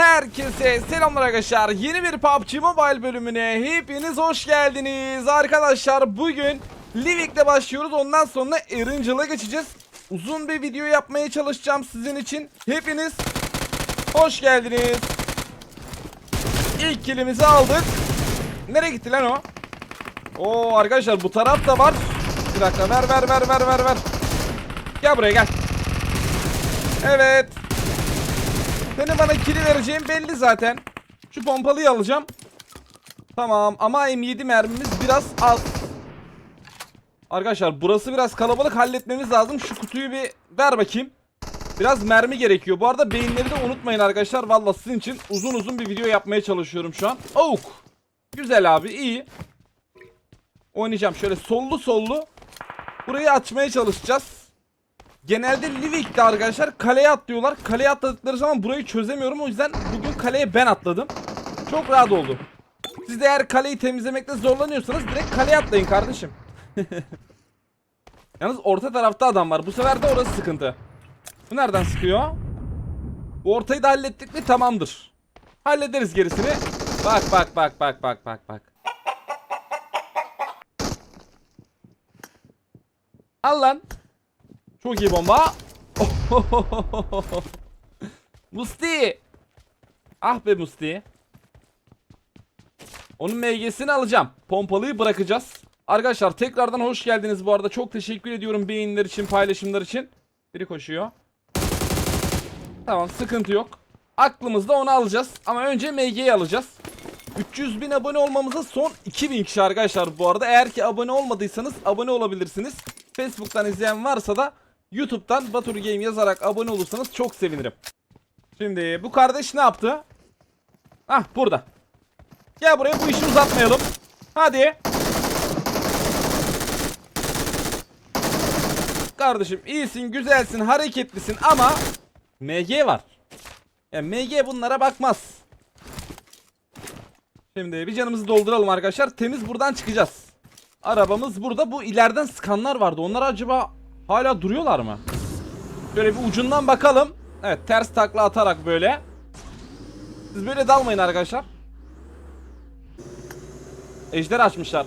Herkese selamlar arkadaşlar. Yeni bir PUBG Mobile bölümüne hepiniz hoş geldiniz. Arkadaşlar bugün Livik'le başlıyoruz. Ondan sonra Erangel'a geçeceğiz. Uzun bir video yapmaya çalışacağım sizin için. Hepiniz hoş geldiniz. İlk kilimizi aldık. Nereye gitti lan o? Oo arkadaşlar bu taraf da var. Bir dakika ver ver ver ver ver ver. Gel buraya gel. Evet. Senin bana kili vereceğim belli zaten. Şu pompalıyı alacağım. Tamam ama M7 mermimiz biraz az. Arkadaşlar burası biraz kalabalık halletmemiz lazım. Şu kutuyu bir ver bakayım. Biraz mermi gerekiyor. Bu arada beyinleri de unutmayın arkadaşlar. Vallahi sizin için uzun uzun bir video yapmaya çalışıyorum şu an. Oak. Güzel abi iyi. Oynayacağım şöyle sollu sollu. Burayı açmaya çalışacağız. Genelde Livik'te arkadaşlar kaleye atlıyorlar. Kaleye atladıkları zaman burayı çözemiyorum. O yüzden bugün kaleye ben atladım. Çok rahat oldu. Siz de eğer kaleyi temizlemekte zorlanıyorsanız direkt kaleye atlayın kardeşim. Yalnız orta tarafta adam var. Bu sefer de orası sıkıntı. Bu nereden sıkıyor? Bu ortayı da hallettik mi tamamdır. Hallederiz gerisini. Bak bak bak bak bak bak bak. Al lan. Çok iyi bomba. Musti. Ah be Musti. Onun MG'sini alacağım. Pompalıyı bırakacağız. Arkadaşlar tekrardan hoş geldiniz bu arada. Çok teşekkür ediyorum beğeniler için, paylaşımlar için. Biri koşuyor. Tamam sıkıntı yok. Aklımızda onu alacağız. Ama önce MG'yi alacağız. 300 bin abone olmamıza son 2000 kişi arkadaşlar bu arada. Eğer ki abone olmadıysanız abone olabilirsiniz. Facebook'tan izleyen varsa da YouTube'dan Batur Game yazarak abone olursanız çok sevinirim. Şimdi bu kardeş ne yaptı? Hah burada. Gel buraya bu işi uzatmayalım. Hadi. Kardeşim iyisin, güzelsin, hareketlisin ama MG var. Ya MG bunlara bakmaz. Şimdi bir canımızı dolduralım arkadaşlar. Temiz buradan çıkacağız. Arabamız burada. Bu ileriden skanlar vardı. Onlar acaba hala duruyorlar mı? Şöyle bir ucundan bakalım. Evet ters takla atarak böyle. Siz böyle dalmayın arkadaşlar. Ejder açmışlar.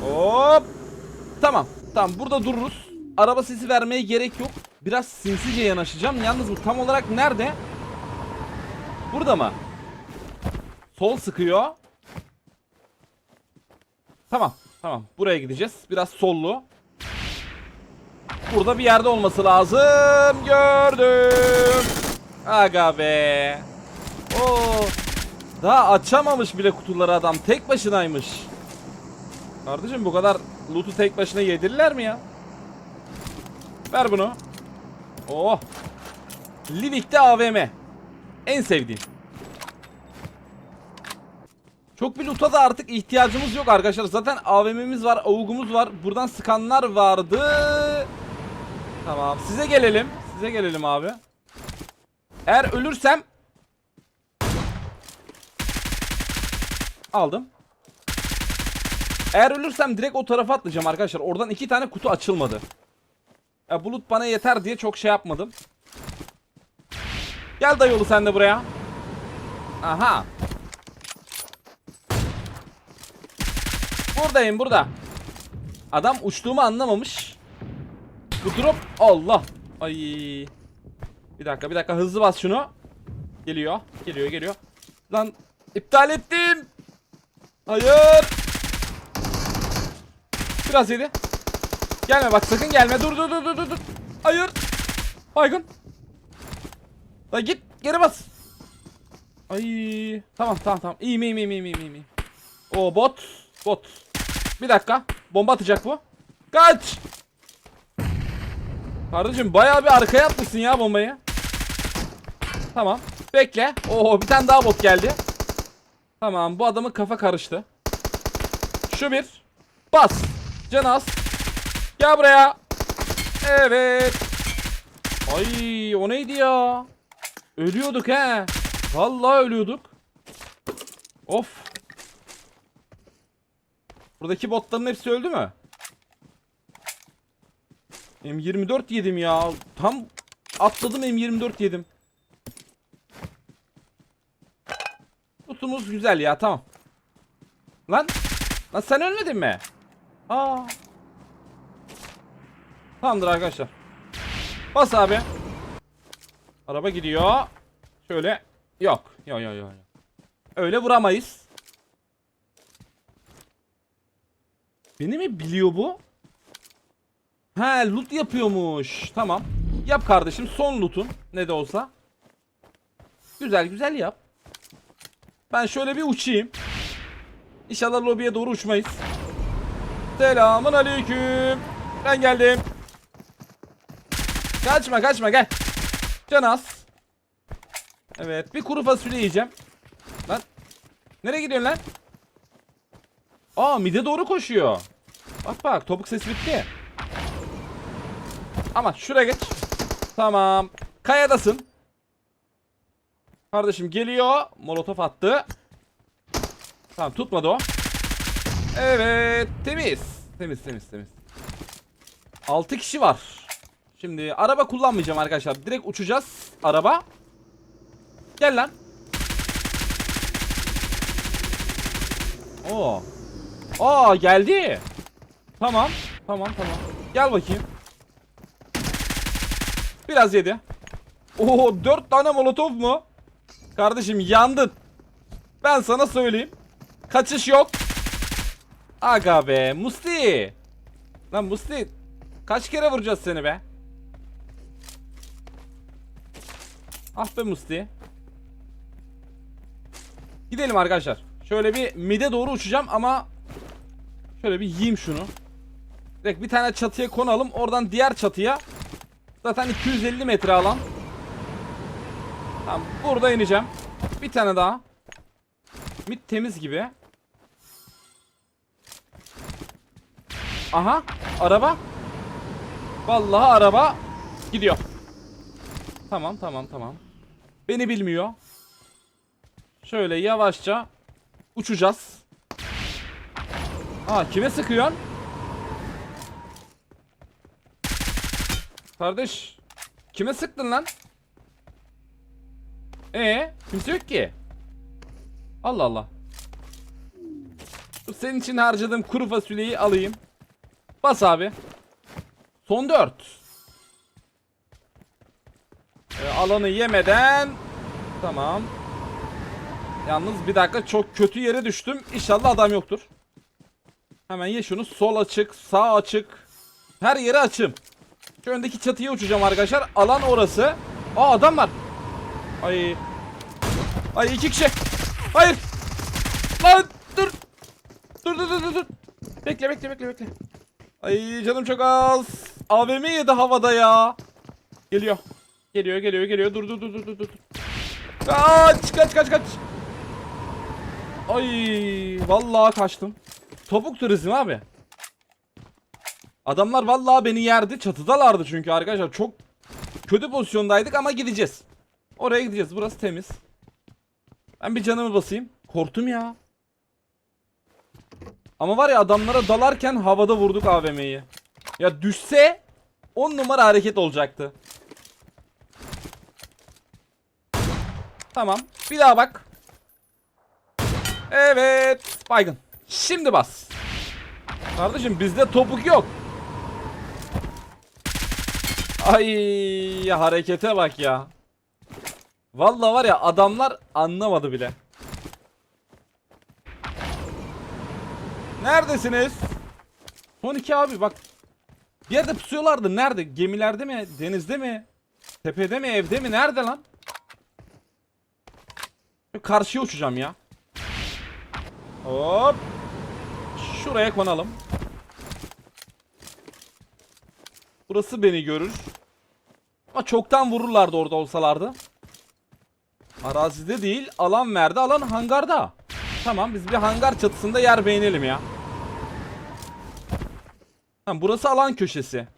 Hop. Tamam. Tamam burada dururuz. Araba sesi vermeye gerek yok. Biraz sinsice yanaşacağım. Yalnız bu tam olarak nerede? Burada mı? Sol sıkıyor. Tamam. Tamam. Buraya gideceğiz. Biraz sollu. Burada bir yerde olması lazım. Gördüm. Aga be. Oo. Daha açamamış bile kutuları adam. Tek başınaymış. Kardeşim bu kadar loot'u tek başına yedirirler mi ya? Ver bunu. Oh. Livik'te AVM. En sevdiğim. Çok bir loot'a da artık ihtiyacımız yok arkadaşlar. Zaten AVM'miz var, avugumuz var. Buradan sıkanlar vardı. Tamam, size gelelim. Size gelelim abi. Eğer ölürsem aldım. Eğer ölürsem direkt o tarafa atlayacağım arkadaşlar. Oradan iki tane kutu açılmadı. Ya bulut bana yeter diye çok şey yapmadım. Gel dayıoğlu sen de buraya. Aha. Buradayım burada. Adam uçtuğumu anlamamış. Bu drop Allah. Ay. Bir dakika bir dakika hızlı bas şunu. Geliyor. Geliyor geliyor. Lan iptal ettim. Hayır. Biraz yedi. Gelme bak sakın gelme. Dur dur dur dur dur. Hayır. Baygın. La git geri bas. Ay tamam tamam tamam. İyiyim iyiyim iyiyim iyiyim iyiyim. iyiyim. O bot. Bot. Bir dakika. Bomba atacak bu. Kaç. Kardeşim bayağı bir arkaya atmışsın ya bombayı. Tamam. Bekle. Oo bir tane daha bot geldi. Tamam bu adamın kafa karıştı. Şu bir. Bas. Can az. Gel buraya. Evet. Ay o neydi ya? Ölüyorduk he. Vallahi ölüyorduk. Of. Buradaki botların hepsi öldü mü? M24 yedim ya. Tam atladım M24 yedim. Tutumuz güzel ya tamam. Lan. Lan sen ölmedin mi? Aa. Tamamdır arkadaşlar. Bas abi. Araba gidiyor. Şöyle. Yok. Yok yok yok. Öyle vuramayız. Beni mi biliyor bu? He loot yapıyormuş. Tamam. Yap kardeşim son loot'un. Ne de olsa. Güzel güzel yap. Ben şöyle bir uçayım. İnşallah lobiye doğru uçmayız. Selamun aleyküm. Ben geldim. Kaçma kaçma gel. Can az. Evet bir kuru fasulye yiyeceğim. Lan. Nereye gidiyorsun lan? Aa mide doğru koşuyor. Bak bak topuk sesi bitti. Ama şuraya geç. Tamam. Kayadasın. Kardeşim geliyor. Molotof attı. Tamam tutmadı o. Evet. Temiz. Temiz temiz temiz. 6 kişi var. Şimdi araba kullanmayacağım arkadaşlar. Direkt uçacağız. Araba. Gel lan. Oo. Aa geldi. Tamam. Tamam tamam. Gel bakayım. Biraz yedi. Oo 4 tane molotof mu? Kardeşim yandın. Ben sana söyleyeyim. Kaçış yok. Aga be Musti. Lan Musti. Kaç kere vuracağız seni be? Ah be Musti. Gidelim arkadaşlar. Şöyle bir mide doğru uçacağım ama şöyle bir yiyeyim şunu. Direkt bir tane çatıya konalım. Oradan diğer çatıya zaten 250 metre alan. Tamam burada ineceğim. Bir tane daha. Mid temiz gibi. Aha araba. Vallahi araba gidiyor. Tamam tamam tamam. Beni bilmiyor. Şöyle yavaşça uçacağız. Aa kime sıkıyorsun? Kardeş kime sıktın lan? Ee, kimse yok ki. Allah Allah. Senin için harcadığım kuru fasulyeyi alayım. Bas abi. Son 4. Ee, alanı yemeden tamam. Yalnız bir dakika çok kötü yere düştüm. İnşallah adam yoktur. Hemen ye şunu. Sol açık, sağ açık. Her yeri açım. Şu öndeki çatıya uçacağım arkadaşlar. Alan orası. Aa adam var. Ay. Ay iki kişi. Hayır. Lan dur. Dur dur dur dur. Bekle bekle bekle bekle. Ay canım çok az. AVM yedi havada ya. Geliyor. Geliyor geliyor geliyor. Dur dur dur dur dur. Kaç kaç kaç kaç. Ay vallahi kaçtım. Topuk turizmi abi. Adamlar vallahi beni yerdi. Çatıdalardı çünkü arkadaşlar. Çok kötü pozisyondaydık ama gideceğiz. Oraya gideceğiz. Burası temiz. Ben bir canımı basayım. Korktum ya. Ama var ya adamlara dalarken havada vurduk AVM'yi. Ya düşse 10 numara hareket olacaktı. Tamam. Bir daha bak. Evet. Baygın. Şimdi bas. Kardeşim bizde topuk yok. Ay harekete bak ya. Vallahi var ya adamlar anlamadı bile. Neredesiniz? Son iki abi bak. Bir yerde pusuyorlardı. Nerede? Gemilerde mi? Denizde mi? Tepede mi? Evde mi? Nerede lan? Karşıya uçacağım ya. Hop. Şuraya konalım. Burası beni görür. Ama çoktan vururlardı orada olsalardı. Arazide değil, alan verdi. Alan hangarda. Tamam, biz bir hangar çatısında yer beğenelim ya. Tamam, burası alan köşesi.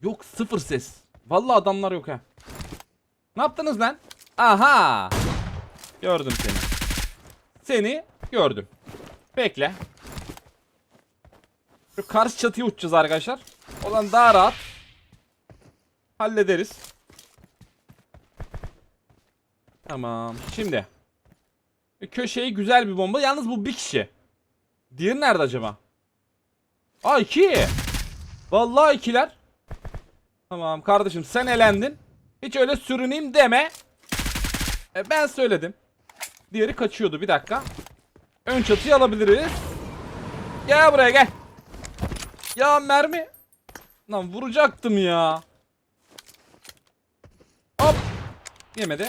Yok, sıfır ses. Vallahi adamlar yok ha. Ne yaptınız lan? Aha! Gördüm seni. Seni gördüm. Bekle. Şu karşı çatıya uçacağız arkadaşlar. Olan daha rahat. Hallederiz. Tamam. Şimdi. Köşeyi güzel bir bomba. Yalnız bu bir kişi. Diğeri nerede acaba? Aa iki. Vallahi ikiler. Tamam kardeşim sen elendin. Hiç öyle sürüneyim deme. E, ben söyledim. Diğeri kaçıyordu bir dakika. Ön çatıyı alabiliriz. Gel buraya gel. Ya mermi. Lan vuracaktım ya. Hop. Yemedi.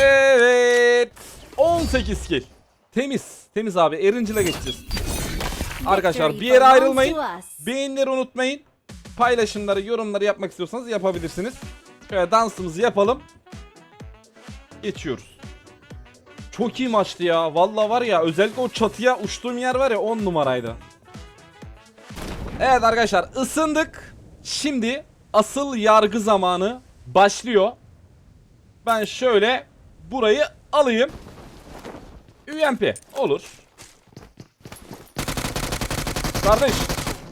Evet. 18 kill. Temiz. Temiz abi. Erincil'e geçeceğiz. Arkadaşlar bir yere ayrılmayın. Beğenileri unutmayın. Paylaşımları, yorumları yapmak istiyorsanız yapabilirsiniz. Şöyle dansımızı yapalım. Geçiyoruz. Çok iyi maçtı ya. Vallahi var ya özellikle o çatıya uçtuğum yer var ya 10 numaraydı. Evet arkadaşlar ısındık. Şimdi asıl yargı zamanı başlıyor. Ben şöyle burayı alayım. UMP olur. Kardeş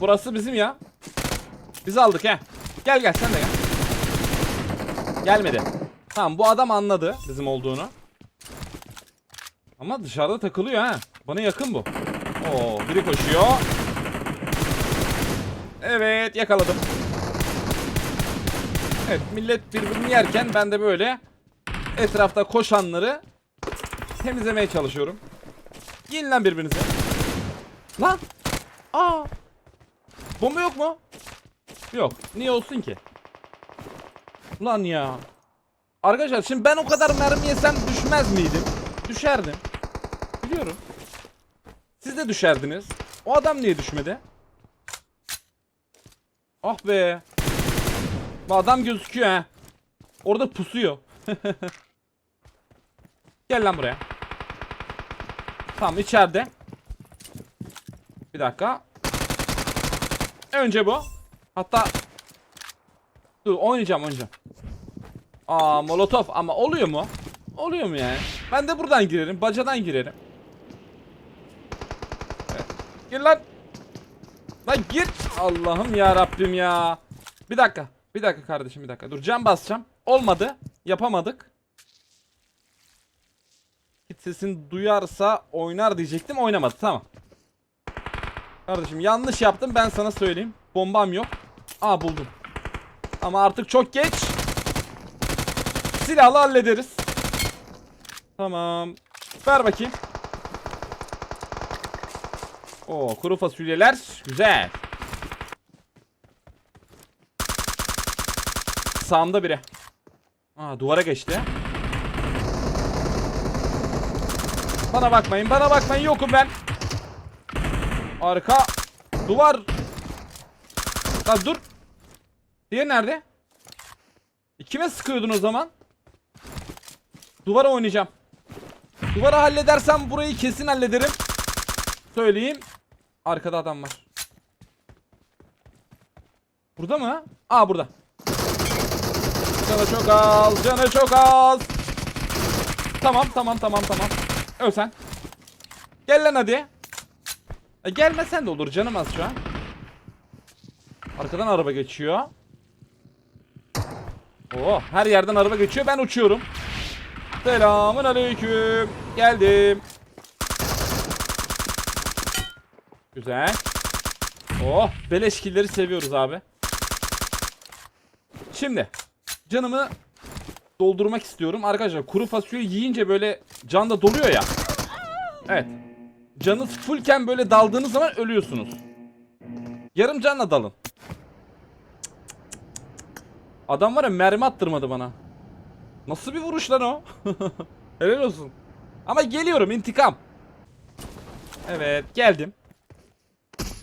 burası bizim ya. Biz aldık he. Gel gel sen de gel. Gelmedi. Tamam bu adam anladı bizim olduğunu. Ama dışarıda takılıyor ha. Bana yakın bu. Oo biri koşuyor. Evet yakaladım. Evet millet birbirini yerken ben de böyle etrafta koşanları temizlemeye çalışıyorum. Yiyin lan birbirinize. Lan. Aa. Bomba yok mu? Yok. Niye olsun ki? Lan ya. Arkadaşlar şimdi ben o kadar mermi yesem düşmez miydim? Düşerdim. Biliyorum. Siz de düşerdiniz. O adam niye düşmedi? Ah be. Bu adam gözüküyor ha. Orada pusuyor. Gel lan buraya. Tamam içeride. Bir dakika. Önce bu. Hatta Dur oynayacağım oynayacağım. Aa molotof ama oluyor mu? Oluyor mu yani? Ben de buradan girerim. Bacadan girerim. Evet. Gir lan. Lan gir. Allah'ım ya Rabbim ya. Bir dakika. Bir dakika kardeşim bir dakika. Dur cam basacağım. Olmadı. Yapamadık. Git sesini duyarsa oynar diyecektim. Oynamadı. Tamam. Kardeşim yanlış yaptım ben sana söyleyeyim. Bombam yok. Aa buldum. Ama artık çok geç. Silahla hallederiz. Tamam. Ver bakayım. Oo kuru fasulyeler güzel. Sağımda biri. Aa duvara geçti. Bana bakmayın, bana bakmayın. Yokum ben. Arka. Duvar. Lan dur. Diğer nerede? Kime sıkıyordun o zaman? Duvara oynayacağım. Duvara halledersem burayı kesin hallederim. Söyleyeyim. Arkada adam var. Burada mı? Aa burada. Canı çok az. Canı çok az. Tamam tamam tamam tamam. Öl. Gel lan hadi. E, gelmesen de olur canım az şu an. Arkadan araba geçiyor. Oo, her yerden araba geçiyor. Ben uçuyorum. Selamun aleyküm. Geldim. Güzel. Oh, beleş killleri seviyoruz abi. Şimdi canımı doldurmak istiyorum. Arkadaşlar kuru fasulye yiyince böyle can da doluyor ya. Evet. Canınız fullken böyle daldığınız zaman ölüyorsunuz. Yarım canla dalın. Adam var ya mermi attırmadı bana. Nasıl bir vuruş lan o? Helal olsun. Ama geliyorum intikam. Evet geldim.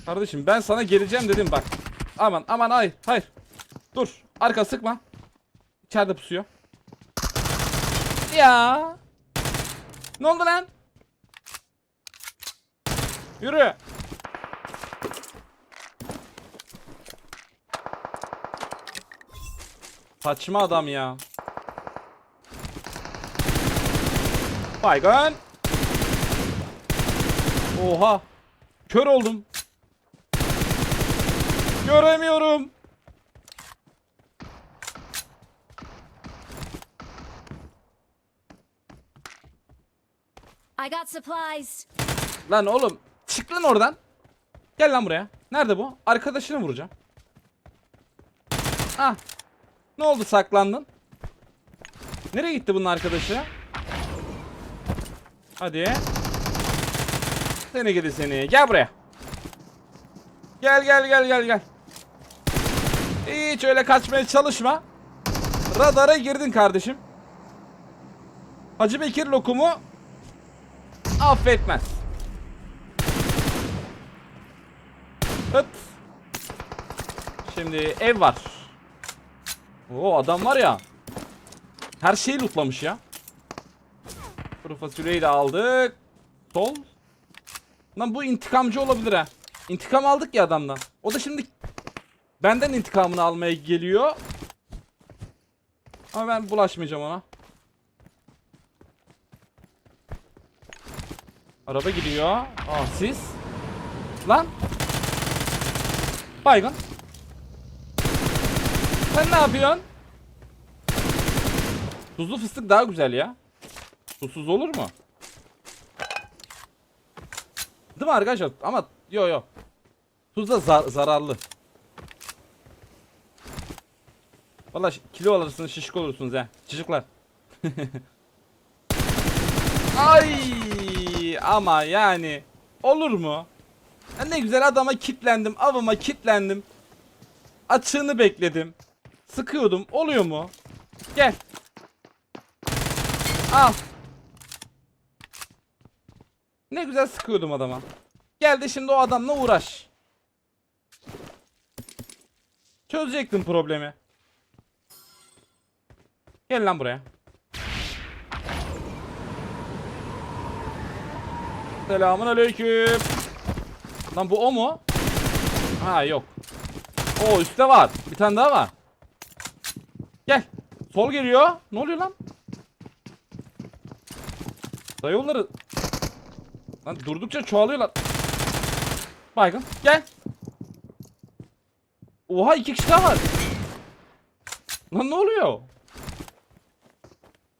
Kardeşim ben sana geleceğim dedim bak. Aman aman hayır hayır. Dur arka sıkma. İçeride pusuyor. Ya. Ne oldu lan? Yürü. Saçma adam ya. Baygın. Oha. Kör oldum. Göremiyorum. I got supplies. Lan oğlum çık lan oradan. Gel lan buraya. Nerede bu? Arkadaşını vuracağım. Ah. Ne oldu saklandın? Nereye gitti bunun arkadaşı? Hadi. Seni gidi seni. Gel buraya. Gel gel gel gel gel. Hiç öyle kaçmaya çalışma. Radara girdin kardeşim. Hacı Bekir lokumu affetmez. Hıt. Şimdi ev var. Oo adam var ya. Her şeyi lootlamış ya. Kuru fasulyeyi de aldık. Sol. Lan bu intikamcı olabilir ha. İntikam aldık ya adamdan. O da şimdi benden intikamını almaya geliyor. Ama ben bulaşmayacağım ona. Araba gidiyor. Aa siz? Lan. Baygın. Sen ne yapıyorsun? Tuzlu fıstık daha güzel ya. Tuzsuz olur mu? Değil mi arkadaşlar? Ama yo yo. Tuz da zar- zararlı. Vallahi kilo alırsınız şişik olursunuz ha. Çocuklar. Ay ama yani olur mu? Ya ne güzel adama kitlendim, avıma kitlendim. Açığını bekledim. Sıkıyordum. Oluyor mu? Gel. Al. Ne güzel sıkıyordum adama. Gel de şimdi o adamla uğraş. Çözecektim problemi. Gel lan buraya. Selamun aleyküm. Lan bu o mu? Ha yok. O üstte var. Bir tane daha var. Gel. Sol geliyor. Ne oluyor lan? Dayıoğulları. Lan durdukça çoğalıyorlar. Baygın. Gel. Oha iki kişi daha var. Lan ne oluyor?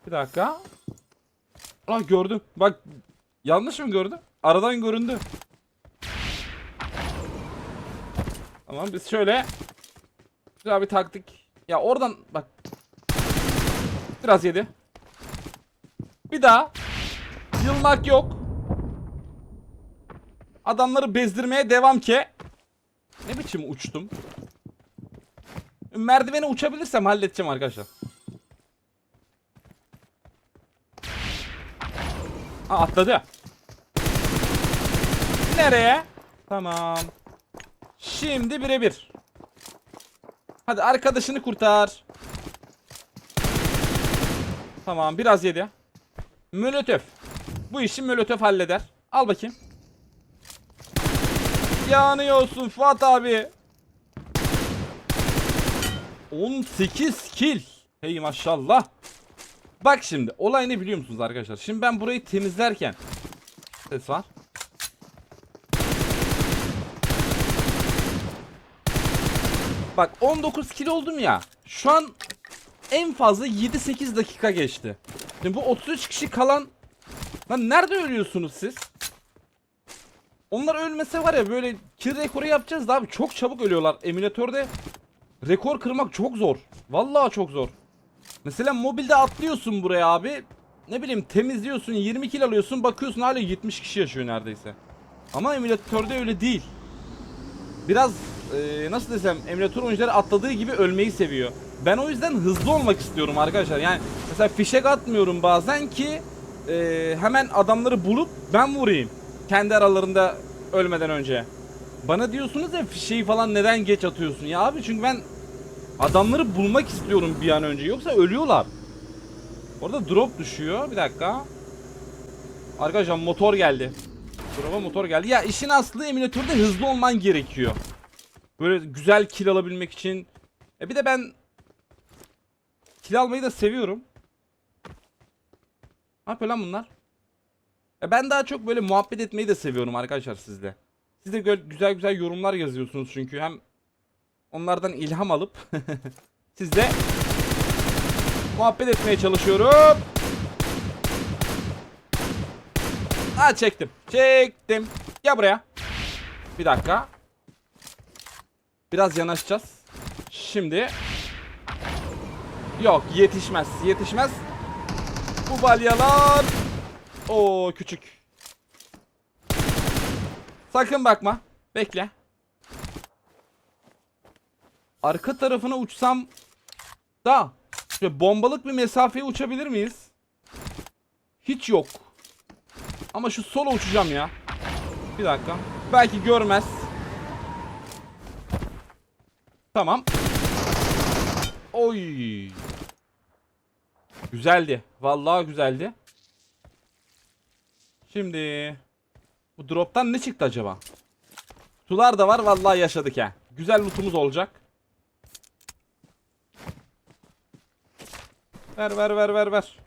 Bir dakika. Ah gördüm. Bak yanlış mı gördüm? Aradan göründü. Tamam biz şöyle güzel bir taktik. Ya oradan bak. Biraz yedi. Bir daha. Yılmak yok. Adamları bezdirmeye devam ki. Ne biçim uçtum? Merdiveni uçabilirsem halledeceğim arkadaşlar. Aa, atladı. Nereye? Tamam. Şimdi birebir. Hadi arkadaşını kurtar. Tamam biraz yedi. Molotöf. Bu işi molotöf halleder. Al bakayım. Yanıyorsun Fuat abi. 18 kill. Hey maşallah. Bak şimdi olay ne biliyor musunuz arkadaşlar? Şimdi ben burayı temizlerken ses var. Bak 19 kilo oldum ya. Şu an en fazla 7-8 dakika geçti. Şimdi bu 33 kişi kalan Lan nerede ölüyorsunuz siz? Onlar ölmese var ya böyle kill rekoru yapacağız da abi çok çabuk ölüyorlar. Emülatörde rekor kırmak çok zor. Vallahi çok zor. Mesela mobilde atlıyorsun buraya abi. Ne bileyim temizliyorsun 20 kill alıyorsun bakıyorsun hala 70 kişi yaşıyor neredeyse. Ama emülatörde öyle değil. Biraz e, nasıl desem emülatör oyuncuları atladığı gibi ölmeyi seviyor. Ben o yüzden hızlı olmak istiyorum arkadaşlar. Yani mesela fişek atmıyorum bazen ki e, hemen adamları bulup ben vurayım. Kendi aralarında ölmeden önce. Bana diyorsunuz ya fişeği falan neden geç atıyorsun? Ya abi çünkü ben adamları bulmak istiyorum bir an önce. Yoksa ölüyorlar. Orada drop düşüyor. Bir dakika. Arkadaşlar motor geldi. Drop'a motor geldi. Ya işin aslı emülatörde hızlı olman gerekiyor. Böyle güzel kill alabilmek için. E bir de ben kill almayı da seviyorum. Ne yapıyor lan bunlar? E ben daha çok böyle muhabbet etmeyi de seviyorum arkadaşlar sizle. Siz de güzel güzel yorumlar yazıyorsunuz çünkü hem onlardan ilham alıp sizle muhabbet etmeye çalışıyorum. Ha çektim. Çektim. Gel buraya. Bir dakika. Biraz yanaşacağız. Şimdi. Yok yetişmez. Yetişmez. Bu balyalar. Oo küçük. Sakın bakma. Bekle. Arka tarafına uçsam da şöyle bombalık bir mesafeye uçabilir miyiz? Hiç yok. Ama şu sola uçacağım ya. Bir dakika. Belki görmez. Tamam. Oy. Güzeldi. Vallahi güzeldi. Şimdi bu drop'tan ne çıktı acaba? Sular da var vallahi yaşadık ha. Güzel lootumuz olacak. Ver ver ver ver ver.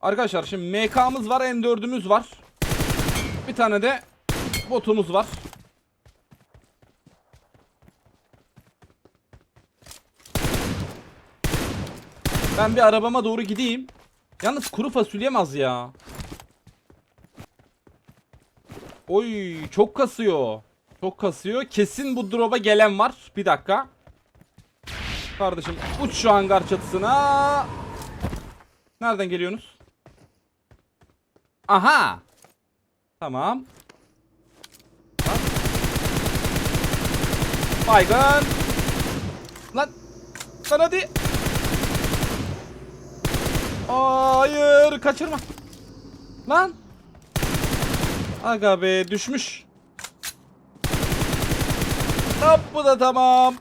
Arkadaşlar şimdi MK'mız var, M4'ümüz var. Bir tane de botumuz var. Ben bir arabama doğru gideyim. Yalnız kuru fasulyem az ya. Oy çok kasıyor. Çok kasıyor. Kesin bu drop'a gelen var. Bir dakika. Kardeşim uç şu hangar çatısına. Nereden geliyorsunuz? Aha. Tamam. Baygın. Lan. Lan hadi. Hayır kaçırma. Lan. Aga be düşmüş. Hop bu da tamam.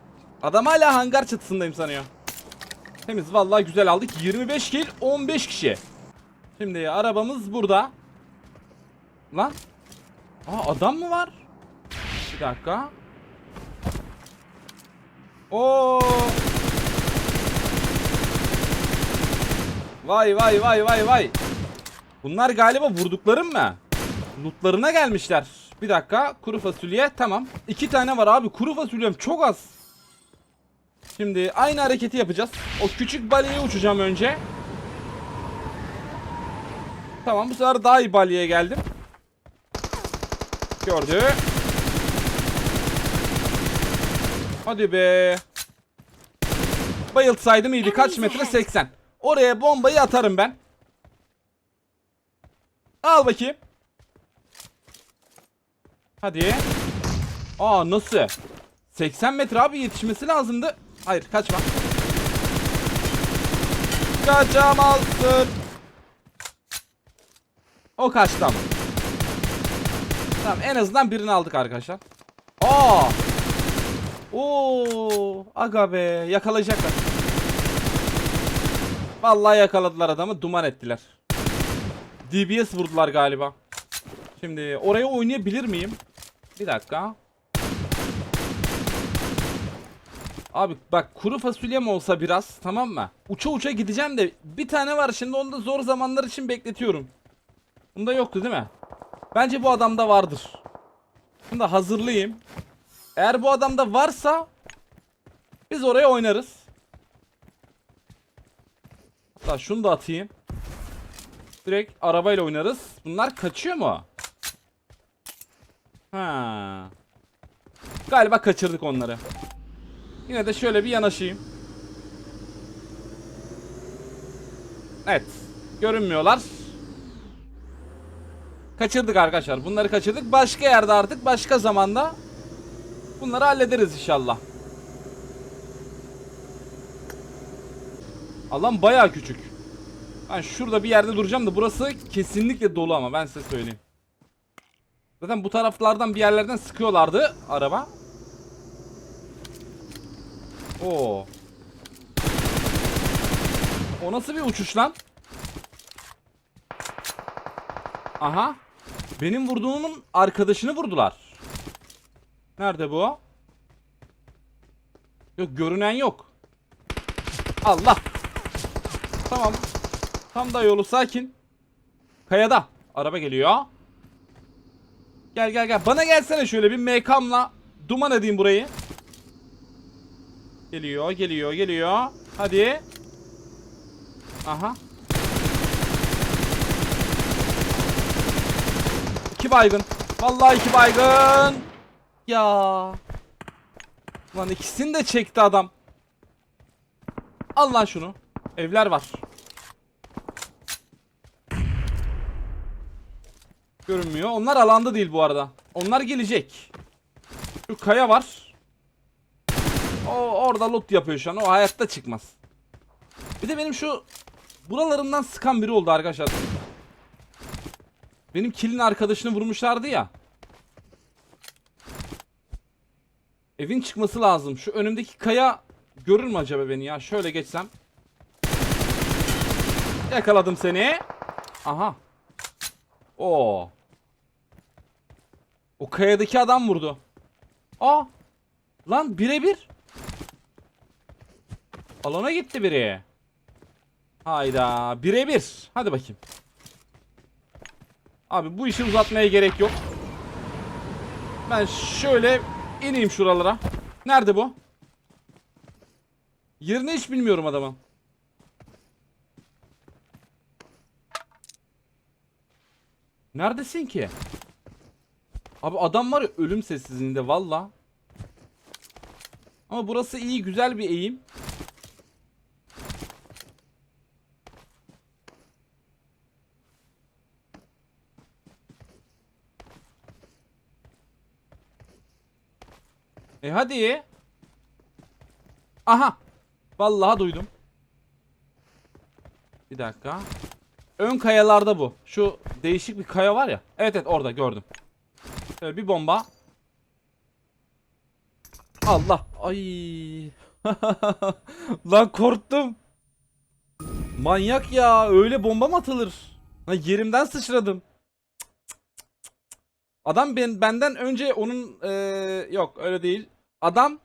Adam hala hangar çatısındayım sanıyor. Temiz vallahi güzel aldık. 25 kill 15 kişi. Şimdi arabamız burada. Lan. Aa adam mı var? Bir dakika. Oo. Vay vay vay vay vay. Bunlar galiba vurduklarım mı? Lootlarına gelmişler. Bir dakika. Kuru fasulye. Tamam. İki tane var abi. Kuru fasulyem çok az. Şimdi aynı hareketi yapacağız. O küçük balyeye uçacağım önce. Tamam bu sefer daha iyi balyeye geldim. Gördü. Hadi be. Bayıltsaydım iyiydi. Kaç metre? 80. Oraya bombayı atarım ben. Al bakayım. Hadi. Aa nasıl? 80 metre abi yetişmesi lazımdı. Hayır kaçma. Kaçamazsın. O kaçtı ama. Tamam en azından birini aldık arkadaşlar. Aa! Oo! Aga be yakalayacaklar. Vallahi yakaladılar adamı duman ettiler. DBS vurdular galiba. Şimdi oraya oynayabilir miyim? Bir dakika. Abi bak kuru fasulyem olsa biraz tamam mı? Uça uça gideceğim de bir tane var şimdi onu da zor zamanlar için bekletiyorum. Bunda yoktu değil mi? Bence bu adamda vardır. Bunu da hazırlayayım. Eğer bu adamda varsa biz oraya oynarız. Hatta şunu da atayım. Direkt arabayla oynarız. Bunlar kaçıyor mu? Ha. Galiba kaçırdık onları. Yine de şöyle bir yanaşayım. Evet. Görünmüyorlar. Kaçırdık arkadaşlar. Bunları kaçırdık. Başka yerde artık başka zamanda bunları hallederiz inşallah. Alan bayağı küçük. Ben şurada bir yerde duracağım da burası kesinlikle dolu ama ben size söyleyeyim. Zaten bu taraflardan bir yerlerden sıkıyorlardı araba. Oo. O nasıl bir uçuş lan? Aha. Benim vurduğumun arkadaşını vurdular. Nerede bu? Yok görünen yok. Allah. Tamam. Tam da yolu sakin. Kayada. Araba geliyor. Gel gel gel. Bana gelsene şöyle bir MK'mla duman edeyim burayı. Geliyor, geliyor, geliyor. Hadi. Aha. iki baygın. Vallahi iki baygın. Ya. Lan ikisini de çekti adam. Al lan şunu. Evler var. Görünmüyor. Onlar alanda değil bu arada. Onlar gelecek. Şu kaya var. O orada loot yapıyor şu an. O hayatta çıkmaz. Bir de benim şu buralarından sıkan biri oldu arkadaşlar. Benim kilin arkadaşını vurmuşlardı ya. Evin çıkması lazım. Şu önümdeki kaya görür mü acaba beni ya? Şöyle geçsem. Yakaladım seni. Aha. Oo. O kayadaki adam vurdu. Aa. Lan birebir. Alana gitti biri. Hayda birebir. Hadi bakayım. Abi bu işi uzatmaya gerek yok. Ben şöyle ineyim şuralara. Nerede bu? Yerini hiç bilmiyorum adamın. Neredesin ki? Abi adam var ya ölüm sessizliğinde valla. Ama burası iyi güzel bir eğim. E hadi. Aha. Vallahi duydum. Bir dakika. Ön kayalarda bu. Şu değişik bir kaya var ya. Evet evet orada gördüm. Şöyle bir bomba. Allah. Ay. Lan korktum. Manyak ya. Öyle bomba mı atılır? Ha, yerimden sıçradım. Adam ben benden önce onun eee, yok öyle değil. Adam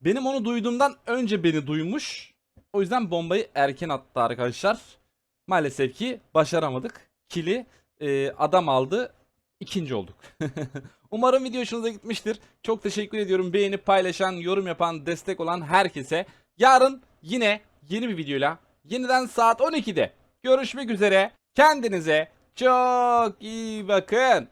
benim onu duyduğumdan önce beni duymuş. O yüzden bombayı erken attı arkadaşlar. Maalesef ki başaramadık. Kili eee, adam aldı. İkinci olduk. Umarım video hoşunuza gitmiştir. Çok teşekkür ediyorum. Beğenip paylaşan, yorum yapan, destek olan herkese. Yarın yine yeni bir videoyla yeniden saat 12'de görüşmek üzere. Kendinize çok iyi bakın.